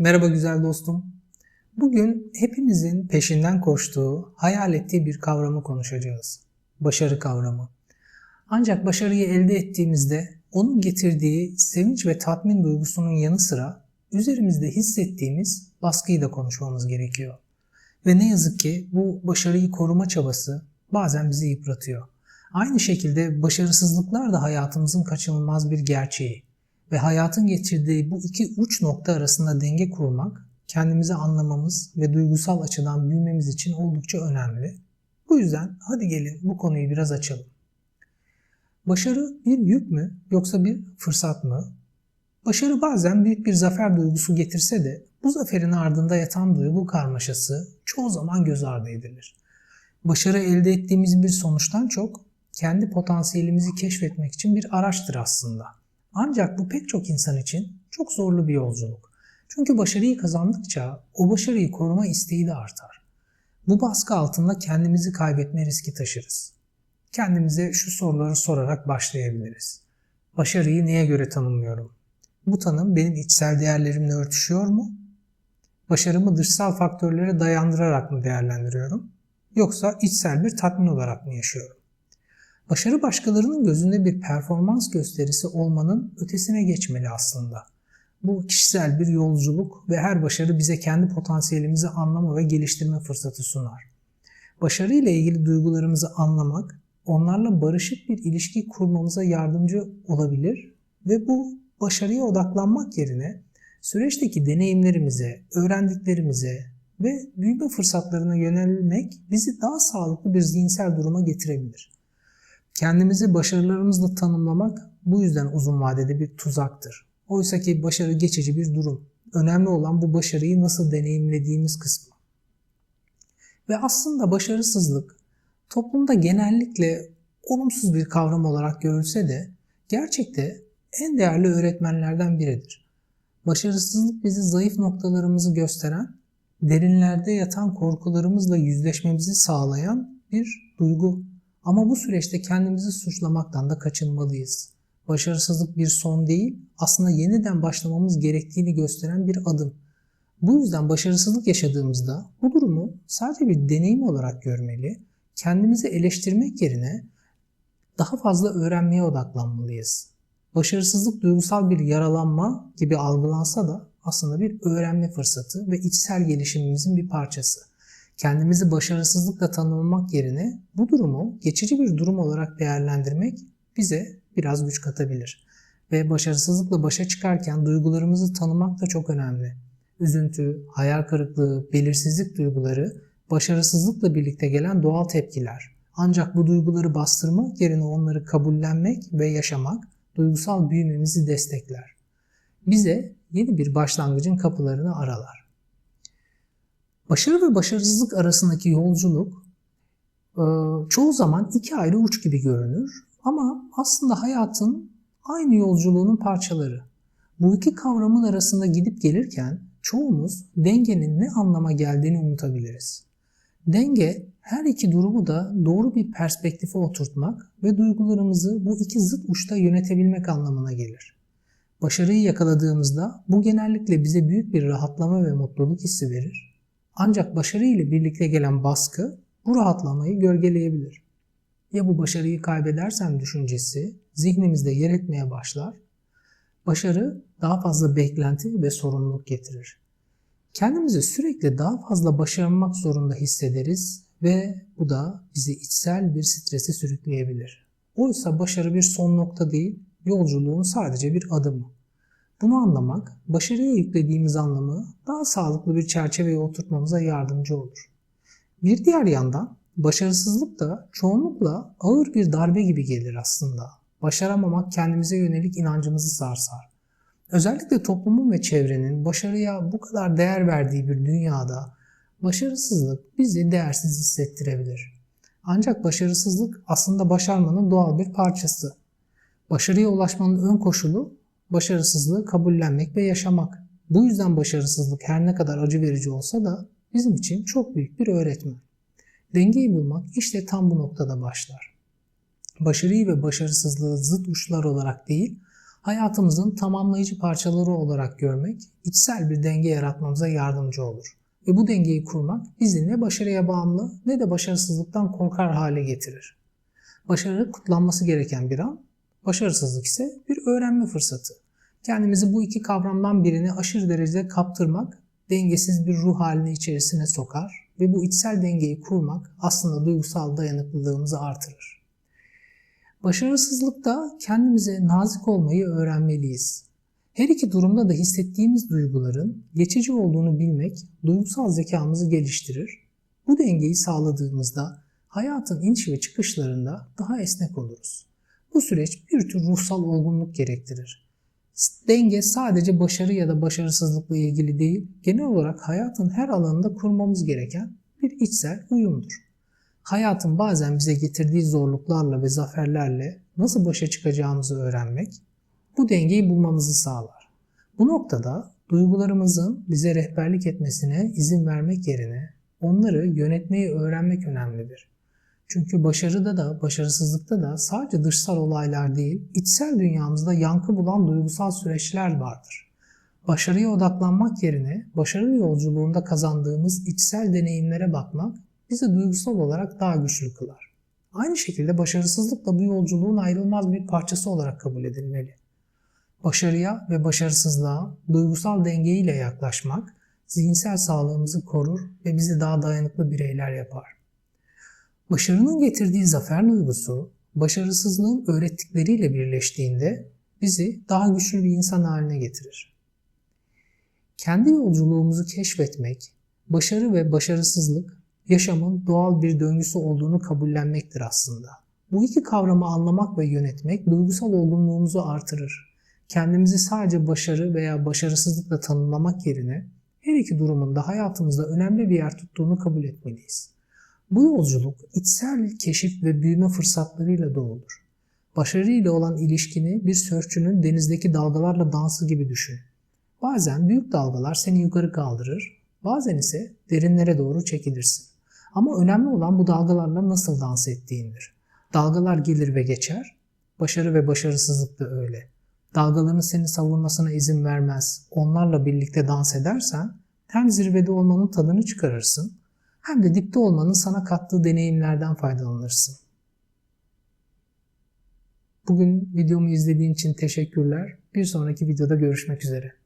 Merhaba güzel dostum. Bugün hepimizin peşinden koştuğu, hayal ettiği bir kavramı konuşacağız. Başarı kavramı. Ancak başarıyı elde ettiğimizde onun getirdiği sevinç ve tatmin duygusunun yanı sıra üzerimizde hissettiğimiz baskıyı da konuşmamız gerekiyor. Ve ne yazık ki bu başarıyı koruma çabası bazen bizi yıpratıyor. Aynı şekilde başarısızlıklar da hayatımızın kaçınılmaz bir gerçeği ve hayatın getirdiği bu iki uç nokta arasında denge kurmak kendimizi anlamamız ve duygusal açıdan büyümemiz için oldukça önemli. Bu yüzden hadi gelin bu konuyu biraz açalım. Başarı bir yük mü yoksa bir fırsat mı? Başarı bazen büyük bir zafer duygusu getirse de bu zaferin ardında yatan duygu karmaşası çoğu zaman göz ardı edilir. Başarı elde ettiğimiz bir sonuçtan çok kendi potansiyelimizi keşfetmek için bir araçtır aslında. Ancak bu pek çok insan için çok zorlu bir yolculuk. Çünkü başarıyı kazandıkça o başarıyı koruma isteği de artar. Bu baskı altında kendimizi kaybetme riski taşırız. Kendimize şu soruları sorarak başlayabiliriz. Başarıyı neye göre tanımlıyorum? Bu tanım benim içsel değerlerimle örtüşüyor mu? Başarımı dışsal faktörlere dayandırarak mı değerlendiriyorum? Yoksa içsel bir tatmin olarak mı yaşıyorum? Başarı başkalarının gözünde bir performans gösterisi olmanın ötesine geçmeli aslında. Bu kişisel bir yolculuk ve her başarı bize kendi potansiyelimizi anlama ve geliştirme fırsatı sunar. Başarı ile ilgili duygularımızı anlamak, onlarla barışık bir ilişki kurmamıza yardımcı olabilir ve bu başarıya odaklanmak yerine süreçteki deneyimlerimize, öğrendiklerimize ve büyüme fırsatlarına yönelmek bizi daha sağlıklı bir zihinsel duruma getirebilir. Kendimizi başarılarımızla tanımlamak bu yüzden uzun vadede bir tuzaktır. Oysa ki başarı geçici bir durum. Önemli olan bu başarıyı nasıl deneyimlediğimiz kısmı. Ve aslında başarısızlık toplumda genellikle olumsuz bir kavram olarak görülse de gerçekte en değerli öğretmenlerden biridir. Başarısızlık bizi zayıf noktalarımızı gösteren, derinlerde yatan korkularımızla yüzleşmemizi sağlayan bir duygu. Ama bu süreçte kendimizi suçlamaktan da kaçınmalıyız. Başarısızlık bir son değil, aslında yeniden başlamamız gerektiğini gösteren bir adım. Bu yüzden başarısızlık yaşadığımızda bu durumu sadece bir deneyim olarak görmeli, kendimizi eleştirmek yerine daha fazla öğrenmeye odaklanmalıyız. Başarısızlık duygusal bir yaralanma gibi algılansa da aslında bir öğrenme fırsatı ve içsel gelişimimizin bir parçası. Kendimizi başarısızlıkla tanımlamak yerine bu durumu geçici bir durum olarak değerlendirmek bize biraz güç katabilir. Ve başarısızlıkla başa çıkarken duygularımızı tanımak da çok önemli. Üzüntü, hayal kırıklığı, belirsizlik duyguları başarısızlıkla birlikte gelen doğal tepkiler. Ancak bu duyguları bastırmak yerine onları kabullenmek ve yaşamak duygusal büyümemizi destekler. Bize yeni bir başlangıcın kapılarını aralar. Başarı ve başarısızlık arasındaki yolculuk e, çoğu zaman iki ayrı uç gibi görünür ama aslında hayatın aynı yolculuğunun parçaları. Bu iki kavramın arasında gidip gelirken çoğumuz dengenin ne anlama geldiğini unutabiliriz. Denge her iki durumu da doğru bir perspektife oturtmak ve duygularımızı bu iki zıt uçta yönetebilmek anlamına gelir. Başarıyı yakaladığımızda bu genellikle bize büyük bir rahatlama ve mutluluk hissi verir. Ancak başarı ile birlikte gelen baskı bu rahatlamayı gölgeleyebilir. Ya bu başarıyı kaybedersem düşüncesi zihnimizde yer etmeye başlar. Başarı daha fazla beklenti ve sorumluluk getirir. Kendimizi sürekli daha fazla başarmak zorunda hissederiz ve bu da bizi içsel bir strese sürükleyebilir. Oysa başarı bir son nokta değil, yolculuğun sadece bir adımı. Bunu anlamak, başarıya yüklediğimiz anlamı daha sağlıklı bir çerçeveye oturtmamıza yardımcı olur. Bir diğer yandan başarısızlık da çoğunlukla ağır bir darbe gibi gelir aslında. Başaramamak kendimize yönelik inancımızı sarsar. Özellikle toplumun ve çevrenin başarıya bu kadar değer verdiği bir dünyada başarısızlık bizi değersiz hissettirebilir. Ancak başarısızlık aslında başarmanın doğal bir parçası. Başarıya ulaşmanın ön koşulu başarısızlığı kabullenmek ve yaşamak. Bu yüzden başarısızlık her ne kadar acı verici olsa da bizim için çok büyük bir öğretmen. Dengeyi bulmak işte tam bu noktada başlar. Başarıyı ve başarısızlığı zıt uçlar olarak değil, hayatımızın tamamlayıcı parçaları olarak görmek, içsel bir denge yaratmamıza yardımcı olur. Ve bu dengeyi kurmak bizi ne başarıya bağımlı ne de başarısızlıktan korkar hale getirir. Başarı kutlanması gereken bir an, başarısızlık ise bir öğrenme fırsatı. Kendimizi bu iki kavramdan birini aşırı derecede kaptırmak dengesiz bir ruh halini içerisine sokar ve bu içsel dengeyi kurmak aslında duygusal dayanıklılığımızı artırır. Başarısızlıkta kendimize nazik olmayı öğrenmeliyiz. Her iki durumda da hissettiğimiz duyguların geçici olduğunu bilmek duygusal zekamızı geliştirir. Bu dengeyi sağladığımızda hayatın iniş ve çıkışlarında daha esnek oluruz. Bu süreç bir tür ruhsal olgunluk gerektirir. Denge sadece başarı ya da başarısızlıkla ilgili değil, genel olarak hayatın her alanında kurmamız gereken bir içsel uyumdur. Hayatın bazen bize getirdiği zorluklarla ve zaferlerle nasıl başa çıkacağımızı öğrenmek, bu dengeyi bulmamızı sağlar. Bu noktada duygularımızın bize rehberlik etmesine izin vermek yerine onları yönetmeyi öğrenmek önemlidir. Çünkü başarıda da başarısızlıkta da sadece dışsal olaylar değil, içsel dünyamızda yankı bulan duygusal süreçler vardır. Başarıya odaklanmak yerine başarı yolculuğunda kazandığımız içsel deneyimlere bakmak bizi duygusal olarak daha güçlü kılar. Aynı şekilde başarısızlık da bu yolculuğun ayrılmaz bir parçası olarak kabul edilmeli. Başarıya ve başarısızlığa duygusal dengeyle yaklaşmak zihinsel sağlığımızı korur ve bizi daha dayanıklı bireyler yapar. Başarının getirdiği zafer duygusu, başarısızlığın öğrettikleriyle birleştiğinde bizi daha güçlü bir insan haline getirir. Kendi yolculuğumuzu keşfetmek, başarı ve başarısızlık yaşamın doğal bir döngüsü olduğunu kabullenmektir aslında. Bu iki kavramı anlamak ve yönetmek duygusal olgunluğumuzu artırır. Kendimizi sadece başarı veya başarısızlıkla tanımlamak yerine her iki durumun da hayatımızda önemli bir yer tuttuğunu kabul etmeliyiz. Bu yolculuk içsel keşif ve büyüme fırsatlarıyla doludur. Başarıyla olan ilişkini bir sörfçünün denizdeki dalgalarla dansı gibi düşün. Bazen büyük dalgalar seni yukarı kaldırır, bazen ise derinlere doğru çekilirsin. Ama önemli olan bu dalgalarla nasıl dans ettiğindir. Dalgalar gelir ve geçer, başarı ve başarısızlık da öyle. Dalgaların seni savurmasına izin vermez, onlarla birlikte dans edersen hem zirvede olmanın tadını çıkarırsın hem de dipte olmanın sana kattığı deneyimlerden faydalanırsın. Bugün videomu izlediğin için teşekkürler. Bir sonraki videoda görüşmek üzere.